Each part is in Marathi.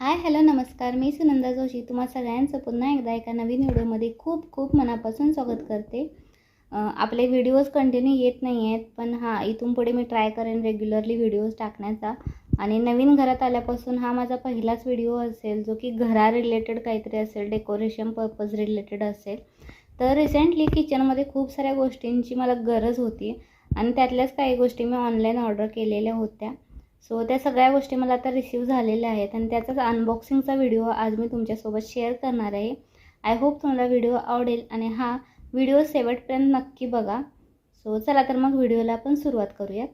हाय हॅलो नमस्कार. मी सुनंदा जोशी. तुम्हा सगळ्यांचं पुन्हा एकदा एका नवीन व्हिडिओमध्ये खूप खूप मनापासून स्वागत करते. आपले व्हिडिओज कंटिन्यू येत नाही आहेत पण हां इथून पुढे मी ट्राय करेन रेग्युलरली व्हिडिओज टाकण्याचा. आणि नवीन घरात आल्यापासून हा माझा पहिलाच व्हिडिओ असेल जो की घरा रिलेटेड काहीतरी असेल डेकोरेशन पर्पज रिलेटेड असेल. तर रिसेंटली किचनमध्ये खूप साऱ्या गोष्टींची मला गरज होती. आणि त्यातल्याच काही गोष्टी मी ऑनलाईन ऑर्डर केलेल्या होत्या. सो त्या सगळ्या गोष्टी मला आता रिसीव झालेल्या आहेत आणि त्याचाच अनबॉक्सिंगचा व्हिडिओ आज मी तुमच्यासोबत शेअर करणार आहे. आय होप तुम्हाला व्हिडिओ आवडेल आणि हा व्हिडिओ शेवटपर्यंत नक्की बघा. सो चला तर मग व्हिडिओला आपण सुरुवात करूयात.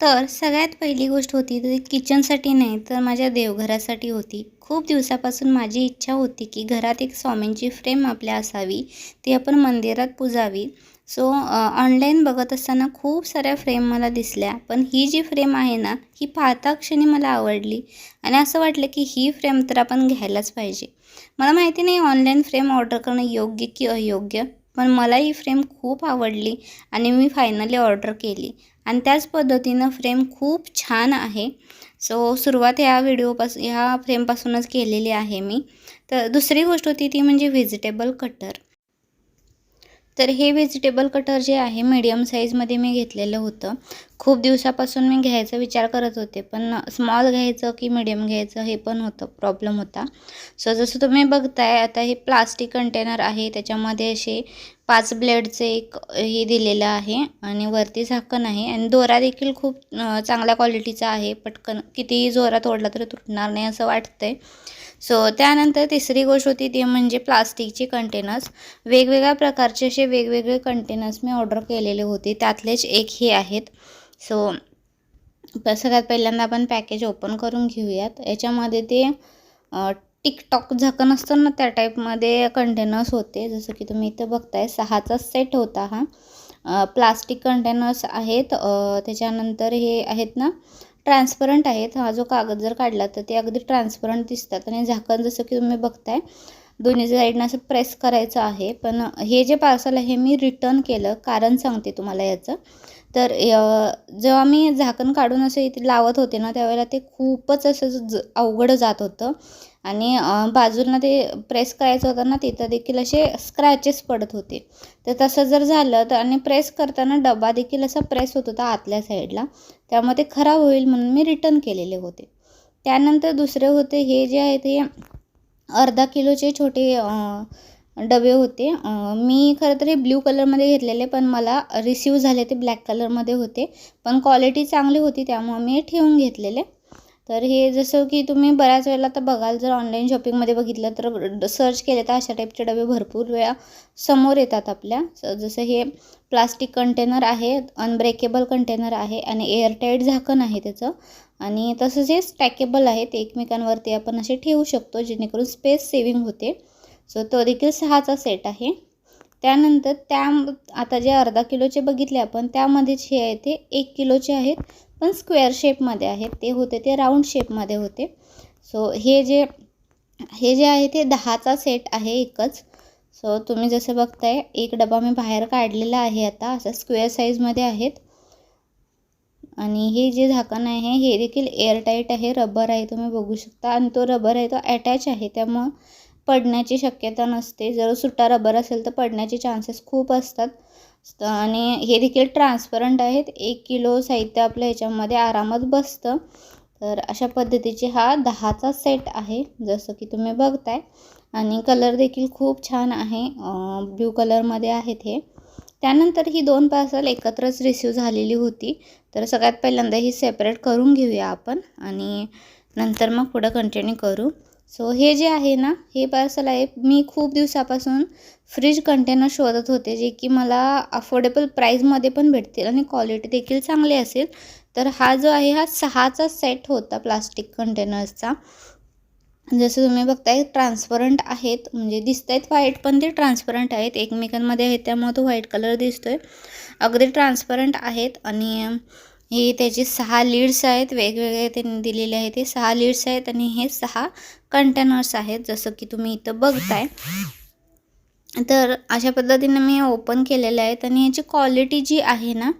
तर सगळ्यात पहिली गोष्ट होती ती किचनसाठी नाही तर माझ्या देवघरासाठी होती. खूप दिवसापासून माझी इच्छा होती की घरात एक स्वामींची फ्रेम आपल्या असावी ती आपण मंदिरात पुजावी. सो ऑनलाईन बघत असताना खूप साऱ्या फ्रेम मला दिसल्या. पण ही जी फ्रेम आहे ना ही पाहता क्षणी मला आवडली. आणि असं वाटलं की ही फ्रेम तर आपण घ्यायलाच पाहिजे. मला माहिती नाही ऑनलाईन फ्रेम ऑर्डर करणं योग्य की अयोग्य पण मला ही फ्रेम खूप आवडली आणि मी फायनली ऑर्डर केली. आणि त्याच पद्धतीनं फ्रेम खूप छान आहे. सो सुरुवात ह्या व्हिडिओपासून ह्या फ्रेमपासूनच केलेली आहे मी. तर दुसरी गोष्ट होती ती म्हणजे व्हेजिटेबल कटर तर हे व्हेजिटेबल कटर जे आहे मीडियम साईजमध्ये मी घेतलेलं होतं. खूप दिवसापासून मी घ्यायचा विचार करत होते पण स्मॉल घ्यायचं की मीडियम घ्यायचं हे पण होतं प्रॉब्लेम होता. सो जसं तुम्ही बघताय आता हे प्लास्टिक कंटेनर आहे त्याच्यामध्ये असे पाच ब्लेडचे एक हे दिलेलं आहे आणि वरती झाकण आहे. आणि दोरा देखील खूप चांगल्या क्वालिटीचा आहे. पटकन कितीही जोरात ओढला तरी तुटणार नाही असं वाटतंय. सो त्यानंतर तिसरी गोष्ट होती ती म्हणजे प्लास्टिकचे कंटेनर्स वेगवेगळ्या प्रकारचे असे वेगवेगळे कंटेनर्स मी ऑर्डर केलेले होते. त्यातलेच एक हे आहेत. सो प- सगळ्यात पहिल्यांदा आपण पॅकेज ओपन करून घेऊयात. याच्यामध्ये ते टिकटॉक झाकण असतं ना त्या टाईपमध्ये कंटेनर्स होते. जसं की तुम्ही इथं बघताय सहाचा सेट होता हा. प्लास्टिक कंटेनर्स आहेत. त्याच्यानंतर हे आहेत ना ट्रान्सपरंट आहेत. हा जो कागद जर काढला तर ते अगदी ट्रान्सपरंट दिसतात. आणि झाकण जसं की तुम्ही बघताय दोन्ही साईडनं असं प्रेस करायचं आहे. पण हे जे पार्सल आहे मी रिटर्न केलं. कारण सांगते तुम्हाला याचं. तर जेव्हा मी झाकण काढून असं इथे लावत होते ना त्यावेळेला ते खूपच असं ज अवघड जात होतं. आणि अ, बाजूला ते प्रेस करायचं होतं ना तिथं देखील असे स्क्रॅचेस पडत होते. तर तसं जर झालं तर आणि प्रेस करताना डबा देखील असा प्रेस होत होता आतल्या साईडला त्यामुळे ते खराब होईल म्हणून मी रिटर्न केलेले होते. त्यानंतर दुसरे होते हे जे आहे ते अर्धा किलोचे छोटे डबे होते. मी खरं तर हे ब्ल्यू कलरमध्ये घेतलेले पण मला रिसीव झाले ते ब्लॅक कलरमध्ये होते. पण क्वालिटी चांगली होती त्यामुळे मी ठेवून घेतलेले. तर हे जसं की तुम्ही बऱ्याच वेळेला तर बघाल जर ऑनलाईन शॉपिंगमध्ये बघितलं तर सर्च केले तर अशा टाईपचे डबे भरपूर वेळा समोर येतात आपल्या. जसं हे प्लास्टिक कंटेनर आहे अनब्रेकेबल कंटेनर आहे आणि एअरटाईट झाकण आहे त्याचं. आणि तसंच हे स्टॅकेबल आहेत एकमेकांवरती आपण असे ठेवू शकतो जेणेकरून स्पेस सेविंग होते. सो तो देखील सहाचा सेट आहे. त्यानंतर त्या आता जे अर्धा किलोचे बघितले आपण त्यामध्येच हे आहे ते एक किलोचे आहेत पण स्क्वेअर शेपमध्ये आहेत. ते होते ते राऊंड शेपमध्ये होते. सो हे जे हे जे आहे ते दहाचा सेट आहे एकच. सो तुम्ही जसं बघताय एक डबा मी बाहेर काढलेला आहे आता असं स्क्वेअर साईजमध्ये आहेत. आणि हे जे झाकण आहे हे देखील एअरटाईट आहे रबर आहे तुम्ही बघू शकता. आणि तो रबर आहे तो अटॅच आहे त्यामुळं पडण्याची शक्यता नसते. जर सुट्टा रबर असेल तर पडण्याचे चान्सेस खूप असतात. आणि हे देखील ट्रान्सपरंट आहेत. एक किलो साहित्य आपल्या ह्याच्यामध्ये आरामात बसतं. तर अशा पद्धतीचे हा दहाचा सेट आहे. जसं की तुम्ही बघताय. आणि कलर देखील खूप छान आहे. ब्ल्यू कलरमध्ये आहेत हे. त्यानंतर ही दोन पार्सल एकत्रच रिसीव झालेली होती. तर सगळ्यात पहिल्यांदा ही सेपरेट करून घेऊया आपण. आणि नंतर मग पुढं कंटिन्यू करू. सो हे जे आहे ना हे पार्सल आहे. मी खूप दिवसापासून फ्रीज कंटेनर शोधत होते जे की मला अफोर्डेबल प्राईजमध्ये पण भेटतील आणि क्वालिटी देखील चांगली असेल. तर हा जो आहे हा सहाचा सेट होता प्लास्टिक कंटेनर्सचा जसं तुम्ही बघताय ट्रान्सपरंट आहेत म्हणजे दिसत आहेत व्हाईट पण ते ट्रान्सपरंट आहेत. एकमेकांमध्ये आहेत त्यामुळे तो व्हाईट कलर दिसतोय. अगदी ट्रान्सपरंट आहेत आणि हे त्याचे सहा लीड्स आहेत वेगवेगळे त्यांनी दिलेले आहेत ते सहा लीड्स आहेत आणि हे सहा कंटेनर्स आहेत जसं की तुम्ही इथं बघताय. तर अशा पद्धतीनं मी ओपन केलेलं आहेत आणि याची क्वालिटी जी आहे ना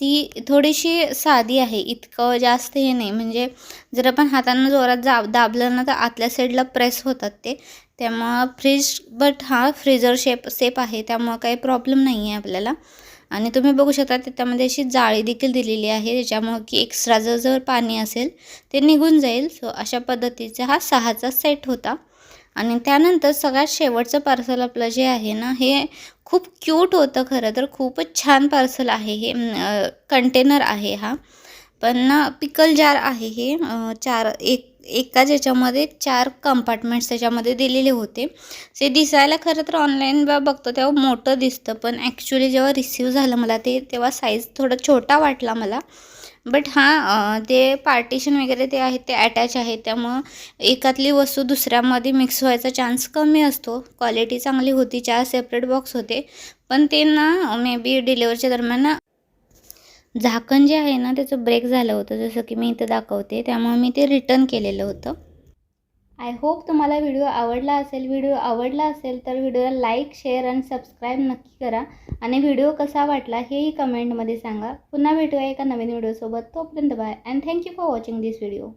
ती थोडीशी साधी आहे. इतकं जास्त हे नाही. म्हणजे जर आपण हातानं जोरात जा दाबलं ना तर आतल्या साईडला प्रेस होतात ते. त्यामुळं फ्रीज बट हा फ्रीजर शेप सेप आहे. त्यामुळं काही प्रॉब्लेम नाही आहे आपल्याला. आणि तुम्ही बघू शकता त्याच्यामध्ये अशी जाळी देखील दिलेली आहे त्याच्यामुळं की एक्स्ट्रा जर पाणी असेल ते निघून जाईल. सो अशा पद्धतीचा हा सहाचा सेट होता. आणि त्यानंतर सगळ्यात शेवटचं पार्सल आपलं जे आहे ना हे खूप क्यूट होतं खरं तर. खूपच छान पार्सल आहे हे. कंटेनर आहे हा. पण ना पिकल जार आहे हे. चार एक एकाच याच्यामध्ये चार कंपार्टमेंट्स त्याच्यामध्ये दिलेले होते. ते दिसायला खरं तर ऑनलाईन बा बघतो तेव्हा मोठं दिसतं पण ॲक्च्युली जेव्हा रिसीव झालं मला ते तेव्हा साईज थोडा छोटा वाटला मला. बट हां ते पार्टिशन वगैरे ते आहे ते अटॅच आहे त्यामुळं एकातली वस्तू दुसऱ्यामध्ये मिक्स व्हायचा चान्स कमी असतो. क्वालिटी चांगली होती चार सेपरेट बॉक्स होते. पण ते ना मे बी डिलेवरीच्या दरम्यान ना झाकण जे आहे ना त्याचं ब्रेक झालं होतं जसं की मी इथं दाखवते. त्यामुळे मी ते रिटर्न केलेलं होतं. आय होप तुम्हाला व्हिडिओ आवडला असेल. व्हिडिओ आवडला असेल तर व्हिडिओला लाईक शेअर आणि सबस्क्राईब नक्की करा. आणि व्हिडिओ कसा वाटला हेही कमेंटमध्ये सांगा. पुन्हा भेटूया एका नवीन व्हिडिओसोबत तोपर्यंत bye and thank you for watching this video